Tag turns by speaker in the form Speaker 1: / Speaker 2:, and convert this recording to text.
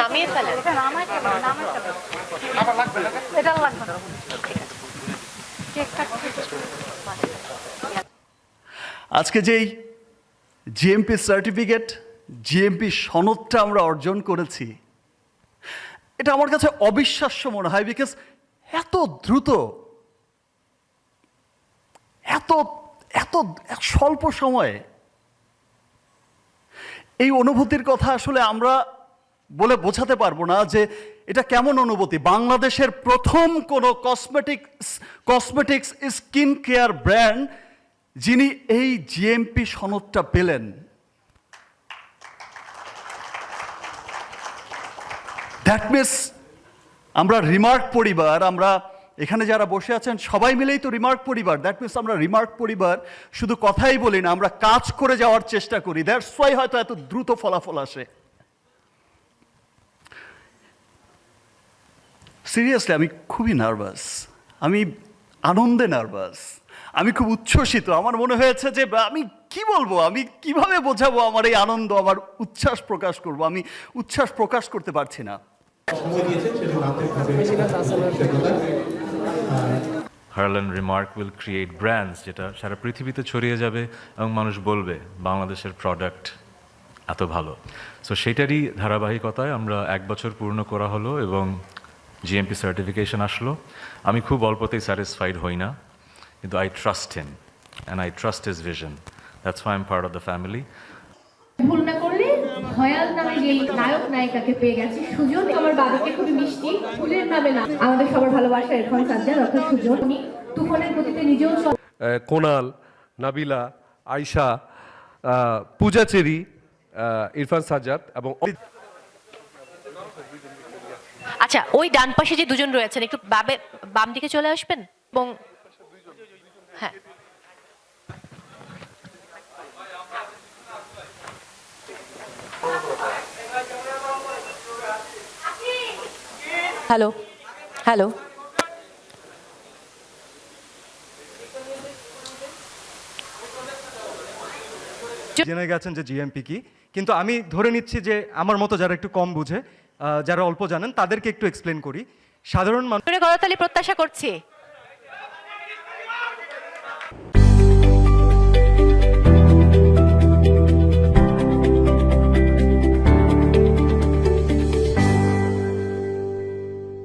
Speaker 1: নামিয়ে ফেলেন।
Speaker 2: এটা লাগবে না।
Speaker 3: আজকে যেই জিএমপি সার্টিফিকেট জিএমপি সনদটা আমরা অর্জন করেছি এটা আমার কাছে অবিশ্বাস্য মনে হয় বিকজ এত দ্রুত এত এত স্বল্প সময়ে এই অনুভূতির কথা আসলে আমরা বলে বোঝাতে পারব না যে এটা কেমন অনুভূতি। বাংলাদেশের প্রথম কোনো cosmetics cosmetics skin care brand যিনি এই জিএমপি সনদটা পেলেন। দ্যাট মিনস আমরা রিমার্ক পরিবার, আমরা এখানে যারা বসে আছেন, সবাই মিলেই তো রিমার্ক পরিবার। দ্যাট মিনস আমরা রিমার্ক পরিবার, শুধু কথাই বলি না, আমরা কাজ করে যাওয়ার চেষ্টা করি। দ্যাটস ওয়াই হয়তো এত দ্রুত ফলাফল আসে। সিরিয়াসলি আমি খুবই নার্ভাস আমি আনন্দে নার্ভাস আমি খুব উচ্ছ্বসিত। আমার মনে হয়েছে যে আমি কি বলব? আমি কীভাবে বোঝাবো আমার এই আনন্দ, আমার উচ্ছ্বাস প্রকাশ করব? আমি উচ্ছ্বাস প্রকাশ করতে পারছি না।
Speaker 4: হার্লেন রিমার্ক উইল ক্রিয়েট ব্র্যান্ডস, যেটা সারা পৃথিবীতে ছড়িয়ে যাবে এবং মানুষ বলবে, বাংলাদেশের প্রোডাক্ট এত ভালো। সো সেটারই ধারাবাহিকতায় আমরা এক বছর পূর্ণ করা হলো এবং জিএমপি সার্টিফিকেশন আসলো। আমি খুব অল্পতেই স্যাটিসফাইড হই না কিন্তু I trust him and I trust his vision that's why am part of the family
Speaker 5: ভুল না করলে ভয়াল নামে যে নায়ক নায়িকাকে পেয়ে গেছি। সুজন আমার বাবাকে খুবই মিষ্টি ফুলের নামে না। আমাদের সবার ভালোবাসা এরফান সাজ্জাদ অর্থাৎ সুজন। উনি তুফানের গতিতে নিজেও চল
Speaker 6: কোনাল নাবিলা আয়শা পূজা চেরি ইরফান সাজ্জাদ এবং
Speaker 1: আচ্ছা ওই ডান পাশে যে দুজন রয়েছেন, একটু বাবে বাম দিকে চলে আসবেন? এবং হ্যাঁ। Hello hello.
Speaker 7: জেনে গেছেন যে জিএমপি কি, কিন্তু আমি ধরে নিচ্ছি যে আমার মতো যারা একটু কম বুঝে যারা অল্প জানেন তাদেরকে একটু এক্সপ্লেন করি। সাধারণ মানুষ
Speaker 1: করতালি প্রত্যাশা করছি।